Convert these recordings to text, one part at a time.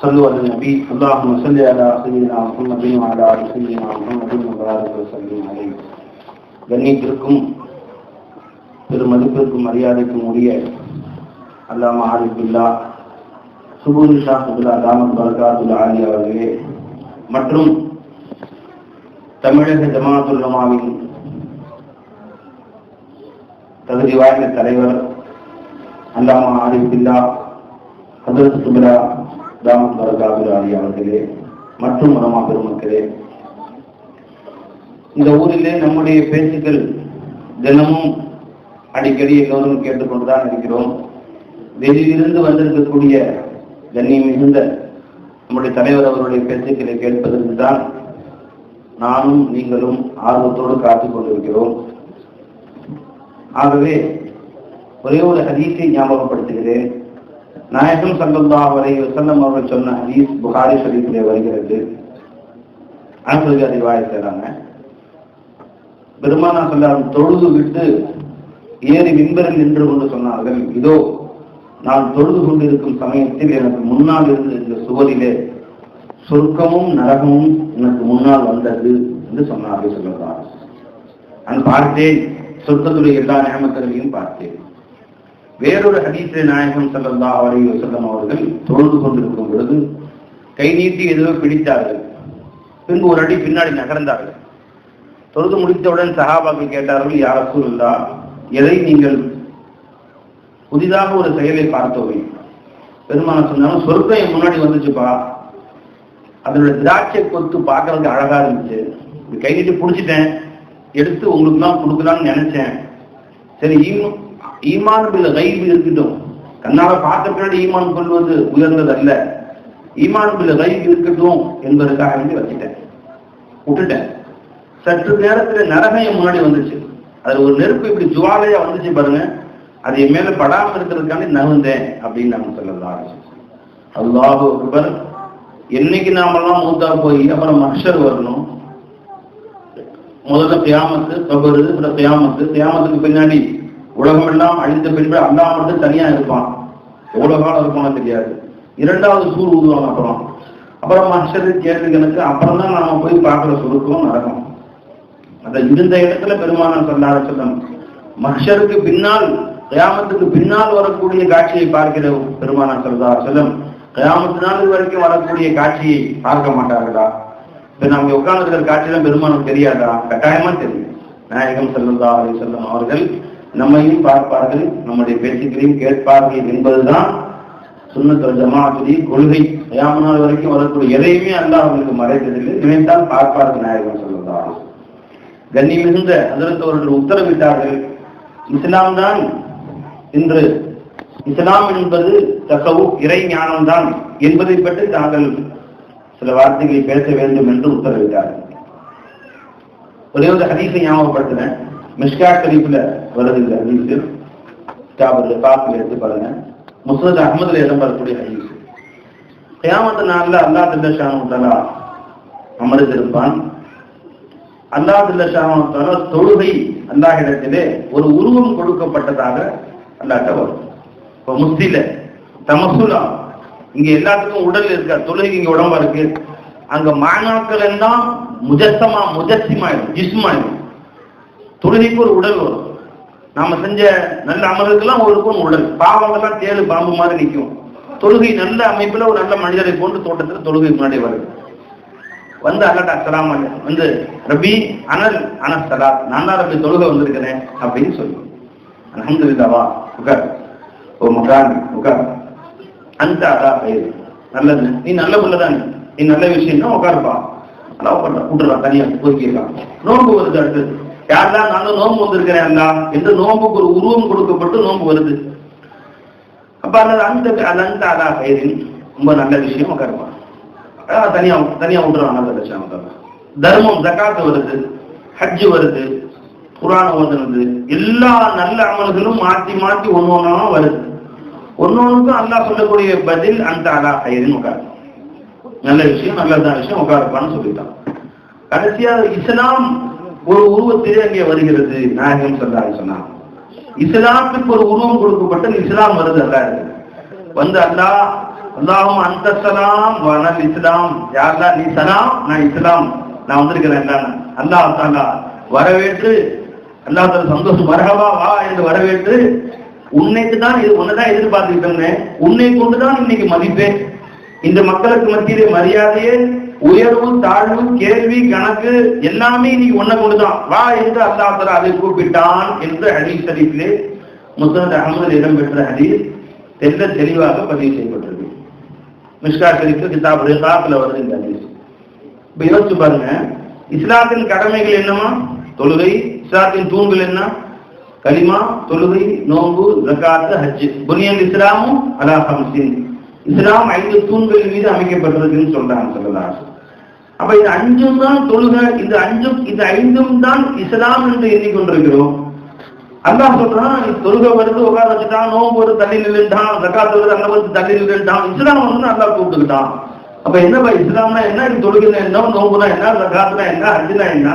صلوا على النبي اللهم صل على سيدنا محمد وعلى ال سيدنا محمد وبارك وسلم عليه கண்ணியத்திற்கும் பெருமதிப்பிற்கும் மரியாதைக்கும் உரிய அல்லாம ஆரிஃபில்லா சுபூர் ஷாஹுல்லா தாமத் பரகாத்துல் ஆலி அவர்களே மற்றும் தமிழக ஜமாத்துல்லமாவின் தகுதி வாய்ந்த தலைவர் அல்லாமா ஆரிஃபில்லா ஹதரத் சுபரா தாமத் பரகாத்துல் ஆலி அவர்களே மற்றும் மனமா பெருமக்களே இந்த ஊரிலே நம்முடைய பேச்சுக்கள் தினமும் அடிக்கடி எல்லோரும் கேட்டுக்கொண்டுதான் இருக்கிறோம். வெளியிலிருந்து வந்திருக்கக்கூடிய கண்ணியம் மிகுந்த நம்முடைய தலைவர் அவருடைய பேச்சுக்களை கேட்பதற்கு தான் நானும் நீங்களும் ஆர்வத்தோடு காத்துக் கொண்டிருக்கிறோம். ஆகவே ஒரே ஒரு ஹதீஸை ஞாபகப்படுத்துகிறேன். நாயகம் சல்லல்லா வரை வசல்லம் அவர்கள் சொன்ன ஹதீஸ் புகாரி ஷரீஃபிலே வருகிறது. அனுப்பதி அறிவாய் செய்றாங்க. பெருமானா சொல்லார் தொழுது விட்டு ஏறி விண்பரில் நின்று கொண்டு சொன்னார்கள் இதோ நான் தொழுது கொண்டிருக்கும் சமயத்தில் எனக்கு முன்னால் இருந்து இந்த சுவரிலே சொர்க்கமும் நரகமும் எனக்கு முன்னால் வந்தது என்று சொன்னார்கள் சொல்லுகிறார் நான் பார்த்தேன் சொர்க்கத்துடைய எல்லா நியமக்களையும் பார்த்தேன். வேறொரு ஹதீஸிலே நாயகம் சல்லல்லா அலைஹி வஸல்லம் அவர்கள் தொழுது கொண்டிருக்கும் பொழுது கை நீட்டி எதுவோ பிடித்தார்கள். பின்பு ஒரு அடி பின்னாடி நகர்ந்தார்கள். தொழுது முடித்தவுடன் சஹாபாக்கள் கேட்டார்கள் யாருக்கும் இருந்தா எதை நீங்கள் புதிதாக ஒரு செயலை பார்த்தோமே? பெருமான சொன்னாலும் சொர்க்கம் என் முன்னாடி வந்துச்சுப்பா. அதனுடைய திராட்சை கொத்து பார்க்கறதுக்கு அழகா இருந்துச்சு. இது கை நீட்டி பிடிச்சிட்டேன். எடுத்து உங்களுக்கு தான் கொடுக்கலாம்னு நினைச்சேன். சரி இன்னும் ஈமான் பில் கைபு இருக்கட்டும் கண்ணால பார்த்த பின்னாடி ஈமான் கொள்வது உயர்ந்தது அல்ல ஈமான் பில் கைபு இருக்கட்டும் என்பதற்காக வேண்டி வச்சுட்டேன். விட்டுட்டேன். சற்று நேரத்துல நரகம் முன்னாடி வந்துச்சு. அதுல ஒரு நெருப்பு இப்படி ஜுவாலையா வந்துச்சு பாருங்க. அது என் மேல படாமல் இருக்கிறதுக்காண்டி நகுந்தேன் அப்படின்னு நம்ம சொல்லலாம். அல்லாஹு அக்பர். என்னைக்கு நாமெல்லாம் மூத்தா போய் அப்புறம் மஹ்ஷர் வரணும்? முதல்ல கியாமத்து கபரு அப்புறம் கியாமத்து. கியாமத்துக்கு பின்னாடி உலகம் எல்லாம் அழிந்த பின்பு அல்லாஹ் மட்டும் தனியா இருப்பான். எவ்வளவு காலம் இருப்பானோ தெரியாது. இரண்டாவது சூர் ஊதுவாங்க அப்புறம். அப்புறம் மனுஷரு கேள்விகளுக்கு அப்புறம் தான் நாம போய் பார்க்கிற சுருக்கம் நடக்கும். அந்த இருந்த இடத்துல பெருமானம் சொன்னார சொல்லம். மனுஷருக்கு பின்னால் கயாமத்துக்கு பின்னால் வரக்கூடிய காட்சியை பார்க்கிற பெருமானம் சொல்றதா சொல்லம். கயாமத்து நாள் வரைக்கும் வரக்கூடிய காட்சியை பார்க்க மாட்டார்களா? இப்ப நம்ம உட்கார்ந்து காட்சியெல்லாம் பெருமானம் தெரியாதா? கட்டாயமா தெரியும். நாயகம் செல்லல்லா அப்படின்னு சொல்லம் அவர்கள் நம்மையும் பார்ப்பார்கள் நம்முடைய பேச்சுக்களையும் கேட்பார்கள் என்பதுதான் சுண்ணத்துல் ஜமாத்துடைய கொள்கை. கயாம நாள் வரைக்கும் வரக்கூடிய எதையுமே அல்லாஹ் அவர்களுக்கு மறைத்ததில்லை. நினைத்தால் பார்ப்பார்கள் நாயகம் சொல்லலாம் கண்ணி மிகுந்த அதற்கு அவர்கள் உத்தரவிட்டார்கள் இஸ்லாம் தான் இன்று இஸ்லாம் என்பது தகவு இறை ஞானம்தான் என்பதை பற்றி தாங்கள் சில வார்த்தைகளை பேச வேண்டும் என்று உத்தரவிட்டார்கள். ஒரே ஒரு ஹதீஸை ஞாபகப்படுத்தினேன் மிஷ்கா ஷரீஃப்ல வருது இந்த ஹதீஸ் கிதாபுல் ரிஃபாக்ல எடுத்து பாருங்க. முஸ்லத் அஹ்மதுல இடம் வரக்கூடிய ஹதீஸ். கியாமத்து நாள்ல அல்லாஹ் ஜல்லஷானு தஆலா அமர்ந்திருப்பான் அல்லா ஜல்லஷானு தஆலா தொழுகை அல்லாஹ்விடத்திலே ஒரு உருவம் கொடுக்கப்பட்டதாக அல்லாட்ட வரும். இப்போ முஸ்தில தமசுலா இங்க எல்லாத்துக்கும் உடல் இருக்கா? தொழுகை இங்க உடம்பா இருக்கு. அங்க மாணாக்கள் எல்லாம் முஜத்தமா முஜத்திமாயிடும் ஜிஸ்மாயிடும் தொழுகைக்கு ஒரு உடல் வரும். நாம செஞ்ச நல்ல அமல்களுக்கெல்லாம் ஒரு இருக்கும் உடல். பாவங்கள்லாம் தேழு பாம்பு மாதிரி நிற்கும் தொழுகை நல்ல அமைப்புல ஒரு நல்ல மனிதரை போன்று தோட்டத்தில் தொழுகை முன்னாடி வருது. வந்து அல்லாட்ட அஸ்ஸலாமு வந்து ரபி அனல் அனஸ் சலாத் நான் தான் ரபி தொழுகை வந்திருக்கிறேன் அப்படின்னு சொல்லுவோம் சொல்லி. அல்ஹம்துலில்லாஹ் உட்கார் ஓ மகான் உட்கார் அந்த அதா பயிர் நல்லது. நீ நல்ல புள்ளதான் நீ. நல்ல விஷயம்னா உட்காருப்பா நல்லா உட்கார்றா விட்டுறலாம் தனியா ஒதுக்கிடலாம் நோன்பு வருது அடுத்தது யாரெல்லாம் நல்ல நோன்பு வந்திருக்கிறேன் அல்லா என்று நோன்புக்கு ஒரு உருவம் கொடுக்கப்பட்டு நோன்பு வருது. அப்ப அல்லது அந்த அது அந்த அதா பயிரின் ரொம்ப நல்ல விஷயம் உட்காருப்பா தனியா தனியா விட்டுறலாம் நல்ல விஷயம் தர்மம் ஜக்காத்து வருது ஹஜ்ஜு வருது புராணம் ஓதுனது எல்லா நல்ல அமல்களும் மாற்றி மாற்றி ஒன்று ஒன்றா வருது. ஒன்னொன்றுக்கும் அல்லாஹ் சொல்லக்கூடிய பதில் அந்த அலா ஹைரின் உட்காரு நல்ல விஷயம் நல்லதான் விஷயம் உட்காருப்பான்னு சொல்லிட்டான். கடைசியா இஸ்லாம் ஒரு உருவத்திலே அங்கே வருகிறது நாயகம் சொல்லாரு சொன்னான் இஸ்லாத்துக்கு ஒரு உருவம் கொடுக்கப்பட்டது இஸ்லாம் வருது அல்லா வந்து அல்லாஹ் அல்லாஹும் அந்த சலாம் வனல் இஸ்லாம். யாரா நீ சலாம் நான் இஸ்லாம். நான் வந்திருக்கிறேன் அல்லாஹ். தாலா வரவேற்று அல்லா தாலா சந்தோஷம் வரகவா வா என்று வரவேற்று உன்னைக்கு தான் இது உன்னதான் எதிர்பார்த்துக்கிட்டு இருந்தேன். உன்னை கொண்டுதான் இன்னைக்கு மதிப்பேன். இந்த மக்களுக்கு மத்தியிலே மரியாதையே உயர்வு தாழ்வு கேள்வி கணக்கு எல்லாமே நீ ஒன்ன கொண்டுதான். வா என்று அல்லாஹ் அதை கூப்பிட்டான் என்று ஹதீஸ் ஷரீஃபிலே முஸ்னத் அகமது இடம்பெற்ற ஹதீஸ் தெல்ல தெளிவாக பதிவு செய்யப்பட்டிருக்கு. மிஷ்கா ஷரீஃப் கிதாப் ரிகாப்ல வருது இந்த ஹதீஸ். இப்ப யோசிச்சு பாருங்க. இஸ்லாத்தின் கடமைகள் என்னமா தொழுகை. இஸ்லாத்தின் தூண்கள் என்ன? கலிமா தொழுகை நோன்பு ஜக்காத்து ஹஜ் புனியல் இஸ்லாமும் அலா ஹம்சின் இஸ்லாம் ஐந்து தூண்கள் மீது அமைக்கப்பட்டிருக்குன்னு சொல்றாங்க சொல்லலாம் அப்ப இது அஞ்சும் தான் தொழுகை இது அஞ்சும் இது ஐந்தும் தான் இஸ்லாம் என்று எண்ணிக்கொண்டிருக்கிறோம். அல்லாஹ் சொல்றான் நீ தொழுகை வருது உட்கார வச்சுட்டான் நோம்பு வருது தள்ளி நின்றுட்டான் ஜக்காத்து வருது அங்க வருது தள்ளி நின்றுட்டான் இஸ்லாம் வந்து அல்லாஹ் கூப்பிட்டுக்கிட்டான். அப்ப என்னப்பா இஸ்லாம்னா என்ன? இது தொழுகைனா என்ன? நோம்புனா என்ன? ஜக்காத்துனா என்ன? ஹஜ்னா என்ன?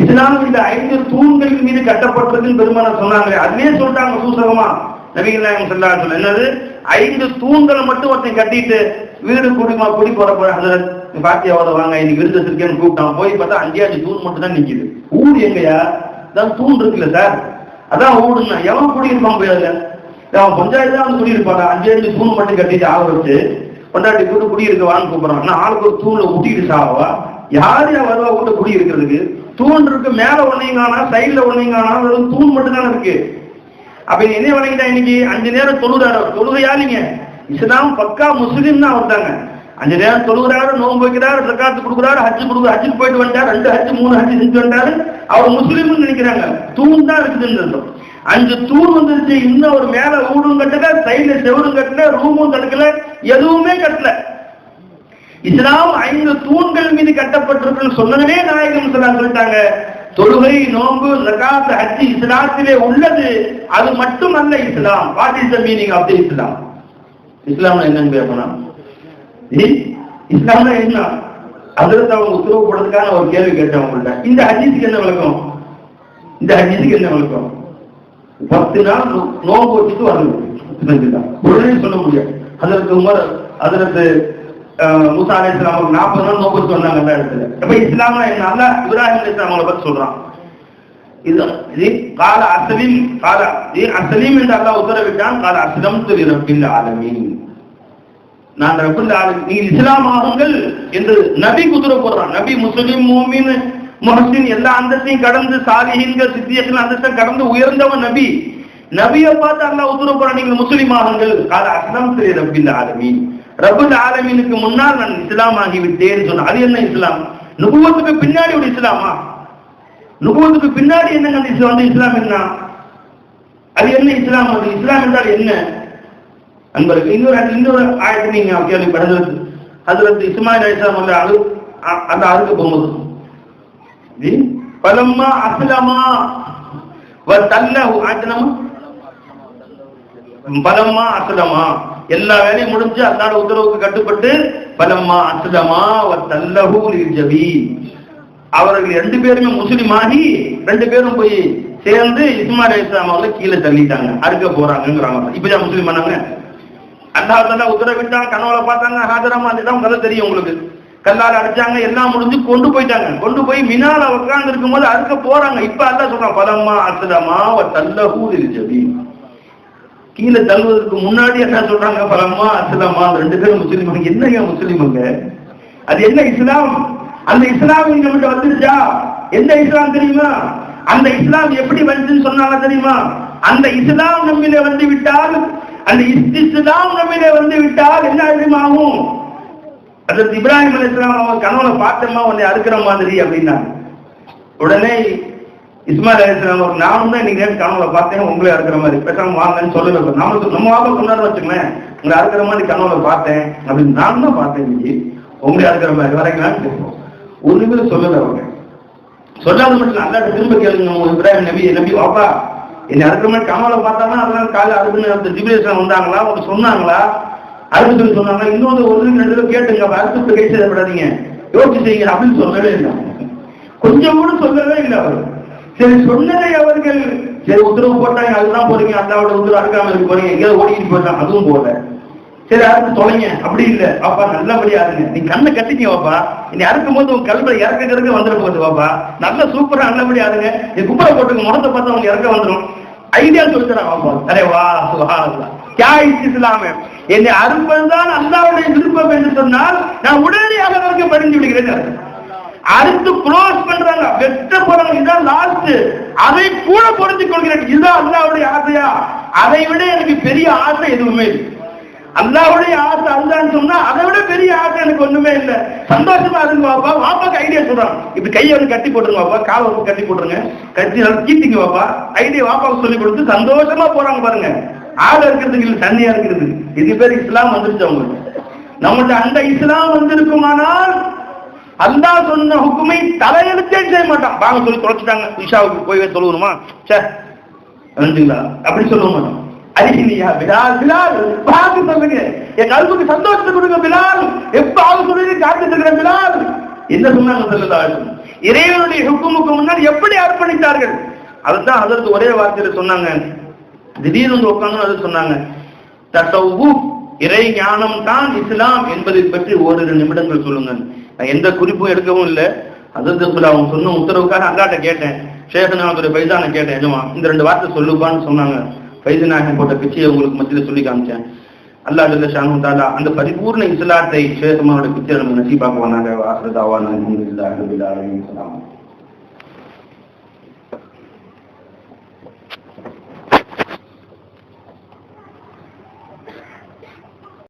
இஸ்லாம் இந்த ஐந்து தூண்களின் மீது கட்டப்பட்டதுன்னு பெருமான சொன்னாங்களே அதுவே சொல்லிட்டாங்க சூசகமா. நபிகள் நாயகம் சொல்லாங்க என்னது? ஐந்து தூண்களை மட்டும் ஒருத்தன் கட்டிட்டு வீடு குடிமா குடி போற போறாங்க பாத்தியாவோட வாங்க? இன்னைக்கு விருந்து வச்சிருக்கேன்னு கூப்பிட்டான். போய் பார்த்தா அஞ்சே தூண் மட்டும் தான் நிக்குது. ஊடு எங்கயா தான் தூண் இருக்குல்ல சார். அதான் ஊடுன்னா எவன் குடியிருப்பான் போய் அவன் பஞ்சாயத்து தான் குடியிருப்பாடா குடியிருப்பாங்க அஞ்சு அஞ்சு தூண் மட்டும் கட்டிட்டு ஆக வச்சு கொண்டாட்டி கூட குடியிருக்க வான்னு கூப்பிடுறான். ஆனா ஆளுக்கு ஒரு தூண்ல ஊட்டிட்டு சாவா? யார் யார் வருவா கூட குடி இருக்கிறதுக்கு தூண் இருக்கு மேல ஒன்னையும் காணா சைடுல வெறும் தூண் மட்டும் தானே இருக்கு. அப்ப நீ என்ன வணங்கிட்டா இன்னைக்கு? அஞ்சு நேரம் தொழுதாரு தொழுகையா நீங்க? இஸ்லாம் பக்கா முஸ்லீம் தான் வந்தாங்க அஞ்சு நேரம் தொழுகிறாரு நோன்பு வைக்கிறாரு ஜக்காத்து கொடுக்குறாரு ஹஜ்ஜு கொடுக்குற ஹஜ்ஜுக்கு போயிட்டு வந்துட்டாரு ரெண்டு ஹஜ்ஜு மூணு ஹஜ்ஜு செஞ்சு வந்தாரு. அவர் முஸ்லீம்னு நினைக்கிறாங்க. தூண் தான் இருக்குதுன்னு அஞ்சு தூண் வந்துருச்சு இன்னும் ஒரு மேல ஊடும் கட்டல சைட்ல செவரும் கட்டல ரூமும் கட்டல எதுவுமே கட்டல. இஸ்லாம் ஐந்து தூண்கள் மீது கட்டப்பட்டிருக்குன்னு சொன்னதே நாயகம் இஸ்லாம் சொல்லிட்டாங்க. தொழுகை நோன்பு ஜகாத் ஹஜ் இஸ்லாத்திலே உள்ளது. அது மட்டும் அல்ல இஸ்லாம். What is the meaning of the Islam இஸ்லாம் என்னன்னு கேட்கணும். இஸ்லாம்னா என்ன? அதில் அவங்க உத்தரவு போடுறதுக்கான ஒரு கேள்வி கேட்டேன் இந்த ஹஜீஸுக்கு என்ன விளக்கம்? இந்த ஹஜீஸுக்கு என்ன விளக்கம்? பத்து நாள் நோம்பு வச்சுட்டு வரணும். உடனே சொல்ல முடியாது. அதற்கு உமர் அதற்கு முசா அலி இஸ்லாம் நாற்பது நாள் நோன்பு வந்தாங்க அந்த இடத்துல. அப்ப இஸ்லாம்னா என்ன? இப்ராஹிம் அலி இஸ்லாம் அவங்களை பத்தி சொல்றான். இது இது கால அசலீம் கால இது அசலீம் என்று அல்லாஹ் உத்தரவிட்டான். கால அசலம் திரு ரப்பில் ஆலமீன். நான் ரப்பில் நீ இஸ்லாமாகுங்கள் இஸ்லாம் என்று நபி குதிரை போடுறான். நபி முஸ்லிம் மோமின் முஹசின் எல்லா அந்தஸ்தையும் கடந்து சாலிஹின்கள் சித்தியத்தின் அந்தஸ்தை கடந்து உயர்ந்தவன் நபி. நபியை பார்த்து அல்லா உத்தரவு போறான் நீங்கள் முஸ்லிம் ஆகுங்கள். கால அஸ்லம் துலி ரபில் ஆலமி ரப்புல் ஆலமீனுக்கு முன்னால் நான் இஸ்லாம் ஆகிவிட்டேன் சொன்ன அது என்ன இஸ்லாம்? நுகுவத்துக்கு பின்னாடி ஒரு இஸ்லாமா? நுகுவத்துக்கு பின்னாடி என்னங்க அந்த இஸ்லாம் வந்து இஸ்லாம் என்ன? அது என்ன இஸ்லாம்? அது இஸ்லாம் என்றால் என்ன? அன்பருக்கு. இன்னொரு இன்னொரு ஆயத்தை நீங்க கேள்விப்படுறது ஹசரத் இஸ்மாயில் அலிஸ்லாம் வந்து அழு அ- அந்த அறுக்க போகும்போது. பலம்மா அஸ்லமா வ தல்லஹு ஆயத்தனமா பலம்மா அஸ்லமா. எல்லா வேலையும் முடிஞ்சு அல்லாட உத்தரவுக்கு கட்டுப்பட்டு பலம்மா அஸ்லமா வ தல்லஹு ஜபி அவர்கள் ரெண்டு பேருமே முஸ்லிம் ஆகி ரெண்டு பேரும் போய் சேர்ந்து இஸ்மாயில் இஸ்லாம் அவர்களை கீழே தள்ளிட்டாங்க. அறுக்க போறாங்கிறாங்க இப்பதான் முஸ்லீம் பண்ணாங்க அல்லாஹ் உத்தரவிட்டா கனவுல பார்த்தாங்க ஹாஜரமா அதுதான் கதை தெரியும் உங்களுக்கு. கல்லால் அடிச்சாங்க எல்லாம் முடிஞ்சு கொண்டு போயிட்டாங்க. கொண்டு போய் மினால உட்கார்ந்து இருக்கும்போது அறுக்க போறாங்க. இப்ப அதான் சொல்றான் பலம்மா அஸ்லமா வ தல்லஹு லில் கீழே தள்ளுவதற்கு முன்னாடி என்ன சொல்றாங்க? பலம்மா அஸ்லமா. ரெண்டு பேரும் முஸ்லீம் என்னங்க முஸ்லீமுங்க அது என்ன இஸ்லாம்? அந்த இஸ்லாம் இங்க மட்டும் வந்துருச்சா? எந்த இஸ்லாம் தெரியுமா? அந்த இஸ்லாம் எப்படி வந்துன்னு சொன்னாங்க தெரியுமா? அந்த இஸ்லாம் நம்மிலே வந்து விட்டால் அந்த இஸ்- இஸ்லாம் நம்மிலே வந்து விட்டால் என்ன தெரியுமா ஆகும் அதற்கு இப்ராஹிம் அலிஸ்லாம் அவன் கணவனை பார்த்தமா உன்னை அறுக்கிற மாதிரி அப்படின்னா உடனே இஸ்மாயில் அலிஸ்லாம் ஒரு நானும் தான் நீங்க கனவுல பார்த்தேன் உங்களே அறுக்கிற மாதிரி. பேசாம வாங்கன்னு சொல்லல நம்ம நம்ம வாங்க சொன்னாரு வச்சுக்கோங்களேன் உங்களை அறுக்கிற மாதிரி கனவுல பார்த்தேன் அப்படின்னு நானும் தான் பார்த்தேன் இன்னைக்கு. உங்களே அறுக்கிற மாதிரி. வரீங்களான்னு கேட்போம் ஒண்ணுமே சொல்லல அவங்க. சொல்லாத மட்டும் நல்லா திரும்ப கேளுங்க இப்ராஹிம் நபி நபி வாப்பா. என்னை அறுக்கிற மாதிரி கமலை பார்த்தாங்கன்னா அதெல்லாம் காலை அறுக்குன்னு அந்த ஜிபிலேஸ்லாம் வந்தாங்களா? அவங்க சொன்னாங்களா? அறுப்பு சொல்லி சொன்னாங்க இன்னொரு ஒரு ரெண்டு தடவை கேட்டுங்க. அறுபத்து கை செய்யப்படாதீங்க யோசிச்சு செய்யுங்க. அப்படின்னு சொல்லவே இல்லை. கொஞ்சம் கூட சொல்லவே இல்லை அவர். சரி சொன்னதை அவர்கள். சரி உத்தரவு போட்டாங்க. அதுதான் போறீங்க. அல்லாவோட உத்தரவு அடுக்காமல் இருக்க போறீங்க. எங்கேயாவது ஓடிக்கிட்டு போயிட்டாங்க அதுவும் போகல. சரி அறுத்து தொலைங்க. அப்படி இல்ல. பாப்பா நல்லபடியா இருங்க. நீ கண்ணை கட்டிங்க பாப்பா நீ அறுக்கும் போது உன் கல்வில இறக்க இறக்க வந்துட போகுது பாப்பா நல்ல சூப்பரா நல்லபடியா இருங்க. நீ குப்பரை போட்டுக்க முகத்தை பார்த்தா அவங்க இறக்க வந்துடும் ஐடியா சொல்லித்தரா பாப்பா அரே வா சுகானந்தா. கே இஸ்லாம். என்னை அறுப்பதுதான் அல்லாவுடைய விருப்பம் என்று சொன்னால் நான் உடனடியாக அவருக்கு பறிந்து விடுகிறேன் அறுத்து க்ளோஸ் பண்றாங்க. வெட்ட போறாங்க இதுதான் லாஸ்ட் அதை கூட பொருந்திக் கொள்கிறேன். இதுதான் அல்லாவுடைய ஆசையா? அதை விட எனக்கு பெரிய ஆசை எதுவுமே இல்லை. அல்லாவுடைய ஆசை அதுதான் சொன்னா அதை விட பெரிய ஆசை எனக்கு ஒண்ணுமே இல்லை. சந்தோஷமா இருங்க பாப்பா. வாப்பாக்கு ஐடியா சொல்றான். இப்படி கையை வந்து கட்டி போட்டுருங்க பாப்பா. காலை வந்து கட்டி போட்டுருங்க. கட்டி நல்லா கீட்டிங்க பாப்பா. ஐடியா வாப்பாவுக்கு சொல்லி கொடுத்து சந்தோஷமா போறாங்க பாருங்க. ஆள் இருக்கிறதுக்கு இல்லை தண்ணியா இருக்கிறது. இது பேர் இஸ்லாம் வந்துருச்சு அவங்களுக்கு. நம்மகிட்ட அந்த இஸ்லாம் வந்திருக்குமானால் அல்லாஹ் சொன்ன ஹுக்குமை தலையெழுத்தே செய்ய மாட்டான். வாங்க சொல்லி தொலைச்சிட்டாங்க. இஷாவுக்கு போய் சொல்லணுமா சே அப்படி சொல்ல மாட்டான் அரிசினியா பிலால் பிலால் பாக்கு சொல்லுங்க. என் கல்விக்கு சந்தோஷத்தை கொடுங்க பிலால். எப்ப ஆக சொல்லி காத்துட்டு இருக்கிற பிலால். என்ன சொன்னாங்க சொல்லலாம் இறைவனுடைய ஹுக்குமுக்கு முன்னால் எப்படி அர்ப்பணித்தார்கள்? அதுதான் அதற்கு ஒரே வார்த்தையில சொன்னாங்க. திடீர்னு வந்து உட்காந்து அது சொன்னாங்க. தசவு இறை ஞானம் தான் இஸ்லாம் என்பதை பற்றி ஓரிரு நிமிடங்கள் சொல்லுங்க நான் எந்த குறிப்பும் எடுக்கவும் இல்லை. அதற்கு அவங்க சொன்ன உத்தரவுக்காக அல்லாட்ட கேட்டேன். சேகநாதோட பைசான கேட்டேன். எஜமா இந்த ரெண்டு வார்த்தை சொல்லுப்பான்னு சொன்னாங்க. பைசநாயகன் போட்ட பிச்சையை உங்களுக்கு மத்தியில் சொல்லி காமிச்சேன். அல்லா ஜல்ல ஷானு தாலா அந்த பரிபூர்ண இஸ்லாத்தை சேதமாவோட பிச்சை நம்ம நசீபாக்குவானாக வாசதாவான அல்ஹம்துலில்லாஹி ரபில் ஆலமீன்.